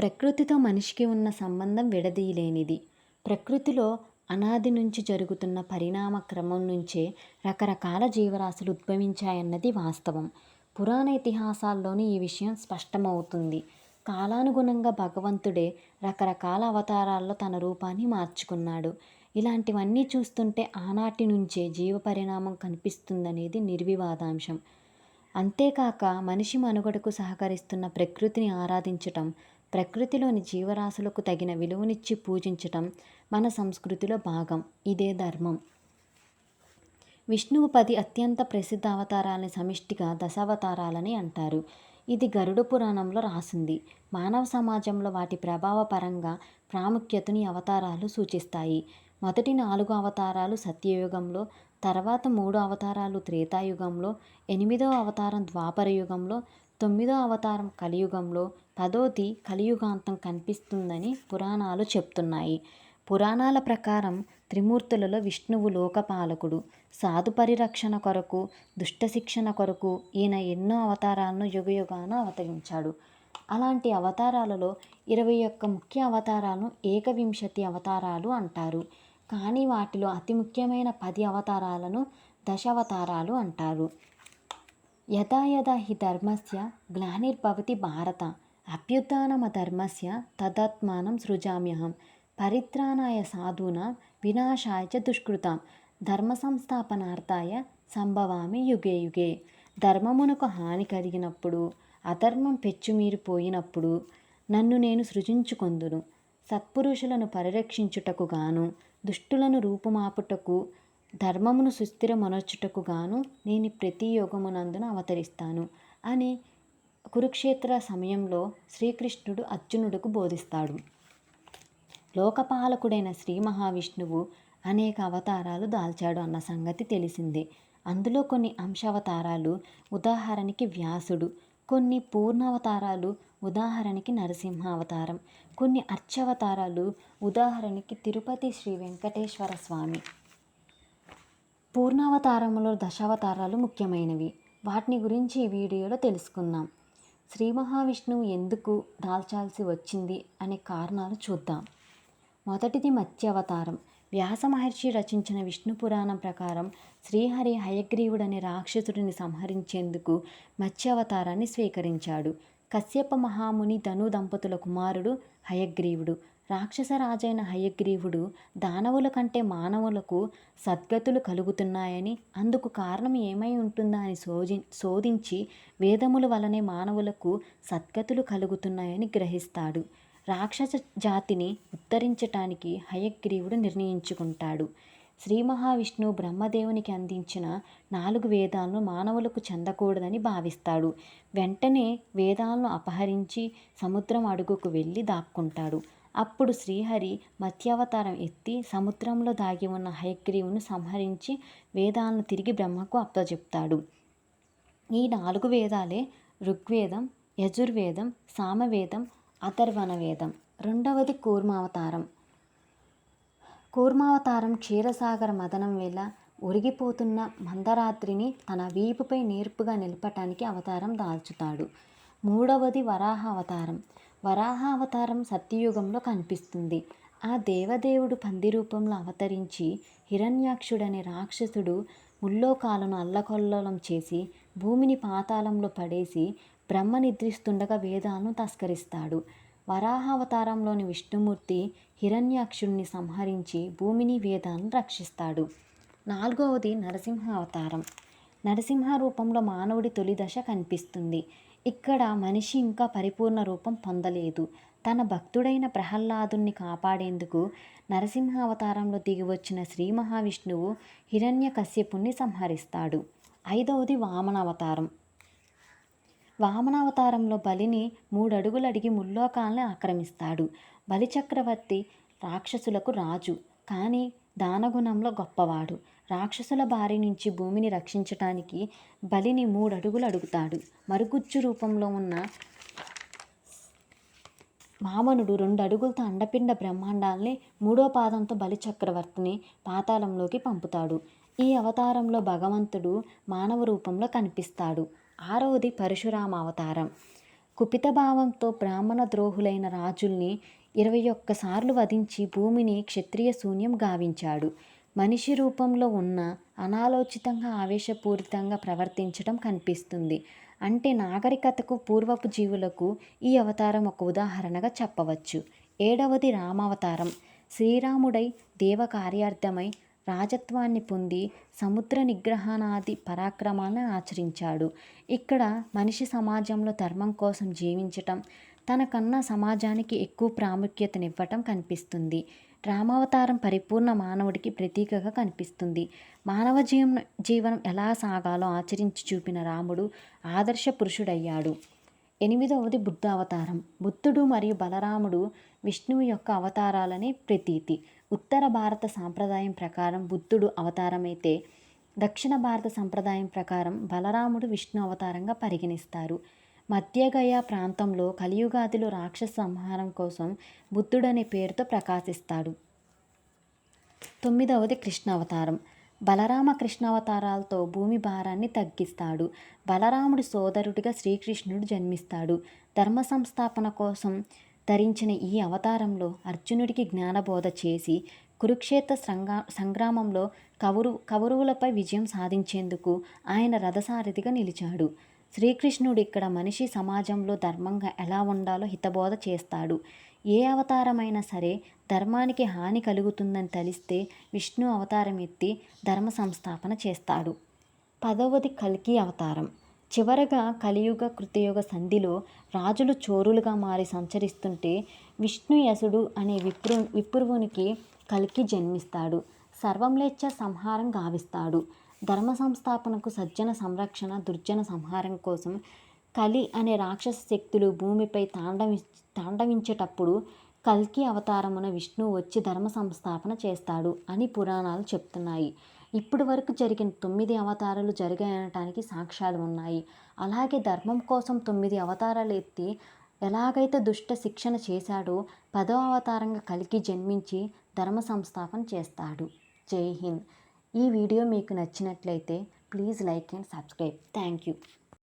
ప్రకృతితో మనిషికి ఉన్న సంబంధం విడదీయలేనిది. ప్రకృతిలో అనాది నుంచి జరుగుతున్న పరిణామ క్రమం నుంచే రకరకాల జీవరాశులు ఉద్భవించాయన్నది వాస్తవం. పురాణ ఇతిహాసాల్లోని ఈ విషయం స్పష్టమవుతుంది. కాలానుగుణంగా భగవంతుడే రకరకాల అవతారాల్లో తన రూపాన్ని మార్చుకున్నాడు. ఇలాంటివన్నీ చూస్తుంటే ఆనాటి నుంచే జీవ పరిణామం కనిపిస్తుందనేది నిర్వివాదాంశం. అంతేకాక మనిషి మనుగడకు సహకరిస్తున్న ప్రకృతిని ఆరాధించటం ప్రకృతిలోని జీవరాశులకు తగిన విలువనిచ్చి పూజించటం మన సంస్కృతిలో భాగం. ఇదే ధర్మం. విష్ణువు పది అత్యంత ప్రసిద్ధ అవతారాలని సమిష్టిగా దశావతారాలని అంటారు. ఇది గరుడ పురాణంలో రాసింది. మానవ సమాజంలో వాటి ప్రభావ పరంగా ప్రాముఖ్యతని అవతారాలు సూచిస్తాయి. మొదటి నాలుగు అవతారాలు సత్యయుగంలో తర్వాత మూడు అవతారాలు త్రేతాయుగంలో ఎనిమిదో అవతారం ద్వాపర యుగంలో తొమ్మిదో అవతారం కలియుగంలో పదోది కలియుగాంతం కనిపిస్తుందని పురాణాలు చెప్తున్నాయి. పురాణాల ప్రకారం త్రిమూర్తులలో విష్ణువు లోకపాలకుడు. సాధు పరిరక్షణ కొరకు దుష్ట శిక్షణ కొరకు ఈయన ఎన్నో అవతారాలను యుగయుగాన అవతరించాడు. అలాంటి అవతారాలలో ఇరవై ఒక్క ముఖ్య అవతారాలను ఏకవింశతి అవతారాలు అంటారు. కానీ వాటిలో అతి ముఖ్యమైన పది అవతారాలను దశావతారాలు అంటారు. యథా యథా హి ధర్మస్య గ్లానిర్భవతి భారత. అభ్యుత్నమ ధర్మస్య తదాత్మానం సృజామ్యహం. పరిత్రాణాయ సాధూనా వినాశాయ చ దుష్కృతాం. ధర్మ సంస్థాపనార్థాయ సంభవామి యుగే యుగే. ధర్మమునకు హాని కలిగినప్పుడు అధర్మం పెచ్చుమీరిపోయినప్పుడు నన్ను నేను సృజించుకొందును. సత్పురుషులను పరిరక్షించుటకు గాను దుష్టులను రూపుమాపుటకు ధర్మమును సుస్థిరమనర్చుటకు గాను నేను ప్రతి యోగమునందున అవతరిస్తాను అని కురుక్షేత్ర సమయంలో శ్రీకృష్ణుడు అర్జునుడికి బోధిస్తాడు. లోకపాలకుడైన శ్రీ మహావిష్ణువు అనేక అవతారాలు దాల్చాడు అన్న సంగతి తెలిసిందే. అందులో కొన్ని అంశావతారాలు ఉదాహరణకి వ్యాసుడు కొన్ని పూర్ణావతారాలు ఉదాహరణకి నరసింహ అవతారం కొన్ని అర్చవతారాలు ఉదాహరణకి తిరుపతి శ్రీ వెంకటేశ్వర స్వామి. పూర్ణావతారంలో దశావతారాలు ముఖ్యమైనవి. వాటిని గురించి ఈ వీడియోలో తెలుసుకుందాం. శ్రీ మహావిష్ణువు ఎందుకు దాల్చాల్సి వచ్చింది అనే కారణాలు చూద్దాం. మొదటిది మత్స్యావతారం. వ్యాస మహర్షి రచించిన విష్ణు పురాణం ప్రకారం శ్రీహరి హయగ్రీవుడనే రాక్షసుడిని సంహరించేందుకు మత్స్యావతారాన్ని స్వీకరించాడు. కశ్యప మహాముని ధను దంపతుల కుమారుడు హయగ్రీవుడు. రాక్షసరాజైన హయగ్రీవుడు దానవుల కంటే మానవులకు సద్గతులు కలుగుతున్నాయని అందుకు కారణం ఏమై ఉంటుందా అని శోధి శోధించి వేదముల వలనే మానవులకు సద్గతులు కలుగుతున్నాయని గ్రహిస్తాడు. రాక్షస జాతిని ఉద్ధరించటానికి హయగ్రీవుడు నిర్ణయించుకుంటాడు. శ్రీ మహావిష్ణు బ్రహ్మదేవునికి అందించిన నాలుగు వేదాలను మానవులకు చెందకూడదని భావిస్తాడు. వెంటనే వేదాలను అపహరించి సముద్రం అడుగుకు వెళ్ళి దాక్కుంటాడు. అప్పుడు శ్రీహరి మత్స్యావతారం ఎత్తి సముద్రంలో దాగి ఉన్న హయగ్రీవును సంహరించి వేదాలను తిరిగి బ్రహ్మకు అప్పచెప్తాడు ఈ నాలుగు వేదాలే ఋగ్వేదం యజుర్వేదం సామవేదం అథర్వణ వేదం రెండవది కూర్మావతారం. కూర్మావతారం క్షీరసాగర మదనం వేళ ఒరిగిపోతున్న మందరాత్రిని తన వీపుపై నేర్పుగా నిలపటానికి అవతారం దాల్చుతాడు. మూడవది వరాహ అవతారం వరాహ అవతారం సత్యయుగంలో కనిపిస్తుంది. ఆ దేవదేవుడు పంది రూపంలో అవతరించి హిరణ్యాక్షుడనే రాక్షసుడు ముల్లోకాలను అల్లకొల్లోలం చేసి భూమిని పాతాళంలో పడేసి బ్రహ్మ నిద్రిస్తుండగా వేదాలను తస్కరిస్తాడు. వరాహావతారంలోని విష్ణుమూర్తి హిరణ్యాక్షుణ్ణి సంహరించి భూమిని వేదాలను రక్షిస్తాడు. నాలుగవది నరసింహ అవతారం నరసింహ రూపంలో మానవుడి తొలి దశ కనిపిస్తుంది. ఇక్కడ మనిషి ఇంకా పరిపూర్ణ రూపం పొందలేదు. తన భక్తుడైన ప్రహ్లాదుని కాపాడేందుకు నరసింహ అవతారంలో దిగి వచ్చిన శ్రీ మహావిష్ణువు హిరణ్య కశ్యపుణ్ణి సంహరిస్తాడు. ఐదవది వామన అవతారం వామనావతారంలో బలిని మూడడుగులు అడిగి ముల్లోకాలను ఆక్రమిస్తాడు. బలిచక్రవర్తి రాక్షసులకు రాజు కానీ దానగుణంలో గొప్పవాడు. రాక్షసుల బారి నుంచి భూమిని రక్షించటానికి బలిని మూడడుగులు అడుగుతాడు. మరుగుజ్జు రూపంలో ఉన్న వామనుడు రెండు అడుగులతో అండపిండ బ్రహ్మాండాల్ని మూడో పాదంతో బలి చక్రవర్తిని పాతాళంలోకి పంపుతాడు. ఈ అవతారంలో భగవంతుడు మానవ రూపంలో కనిపిస్తాడు. ఆరవది పరశురామ అవతారం. కుపిత భావంతో బ్రాహ్మణ ద్రోహులైన రాజుల్ని ఇరవై ఒక్కసార్లు వధించి భూమిని క్షత్రియ శూన్యం గావించాడు. మనిషి రూపంలో ఉన్న అనాలోచితంగా ఆవేశపూరితంగా ప్రవర్తించడం కనిపిస్తుంది. అంటే నాగరికతకు పూర్వపు జీవులకు ఈ అవతారం ఒక ఉదాహరణగా చెప్పవచ్చు. ఏడవది రామావతారం. శ్రీరాముడై దేవ కార్యార్థమై రాజత్వాన్ని పొంది సముద్ర నిగ్రహణాది పరాక్రమాలను ఆచరించాడు. ఇక్కడ మనిషి సమాజంలో ధర్మం కోసం జీవించటం తనకన్నా సమాజానికి ఎక్కువ ప్రాముఖ్యతనివ్వటం కనిపిస్తుంది. రామావతారం పరిపూర్ణ మానవుడికి ప్రతీకగా కనిపిస్తుంది. మానవ జీవన జీవనం ఎలా సాగాలో ఆచరించి చూపిన రాముడు ఆదర్శ పురుషుడయ్యాడు. ఎనిమిదవది బుద్ధ అవతారం బుద్ధుడు మరియు బలరాముడు విష్ణువు యొక్క అవతారాలని ప్రతీతి. ఉత్తర భారత సాంప్రదాయం ప్రకారం బుద్ధుడు అవతారమైతే దక్షిణ భారత సంప్రదాయం ప్రకారం బలరాముడు విష్ణు అవతారంగా పరిగణిస్తారు. మధ్యగయ ప్రాంతంలో కలియుగాదిలో రాక్షస సంహారం కోసం బుద్ధుడనే పేరుతో ప్రకాశిస్తాడు. తొమ్మిదవది కృష్ణ అవతారం. బలరామ కృష్ణ అవతారాలతో భూమి భారాన్ని తగ్గిస్తాడు. బలరాముడి సోదరుడిగా శ్రీకృష్ణుడు జన్మిస్తాడు. ధర్మ సంస్థాపన కోసం ధరించిన ఈ అవతారంలో అర్జునుడికి జ్ఞానబోధ చేసి కురుక్షేత్ర సంగ్రా సంగ్రామంలో కౌరు కౌరవులపై విజయం సాధించేందుకు ఆయన రథసారథిగా నిలిచాడు. శ్రీకృష్ణుడు ఇక్కడ మనిషి సమాజంలో ధర్మంగా ఎలా ఉండాలో హితబోధ చేస్తాడు. ఏ అవతారమైనా సరే ధర్మానికి హాని కలుగుతుందని తెలిస్తే విష్ణు అవతారం ఎత్తి ధర్మ సంస్థాపన చేస్తాడు. పదవది కల్కి అవతారం. చివరగా కలియుగ కృతయుగ సంధిలో రాజులు చోరులుగా మారి సంచరిస్తుంటే విష్ణుయసుడు అనే విప్రు విప్రువునికి కల్కి జన్మిస్తాడు. సర్వంలేచ్ఛ సంహారం గావిస్తాడు. ధర్మ సంస్థాపనకు సజ్జన సంరక్షణ దుర్జన సంహారం కోసం కలి అనే రాక్షస శక్తులు భూమిపై తాండవి తాండవించేటప్పుడు కల్కి అవతారమున విష్ణువు వచ్చి ధర్మ సంస్థాపన చేస్తాడు అని పురాణాలు చెప్తున్నాయి. ఇప్పటి వరకు జరిగిన తొమ్మిది అవతారాలు జరిగాయనటానికి సాక్ష్యాలు ఉన్నాయి. అలాగే ధర్మం కోసం తొమ్మిది అవతారాలు ఎత్తి ఎలాగైతే దుష్ట శిక్షణ చేశాడో పదో అవతారంగా కలిగి జన్మించి ధర్మ సంస్థాపన చేస్తాడు. జై హింద్. ఈ వీడియో మీకు నచ్చినట్లయితే please like and subscribe. Thank you.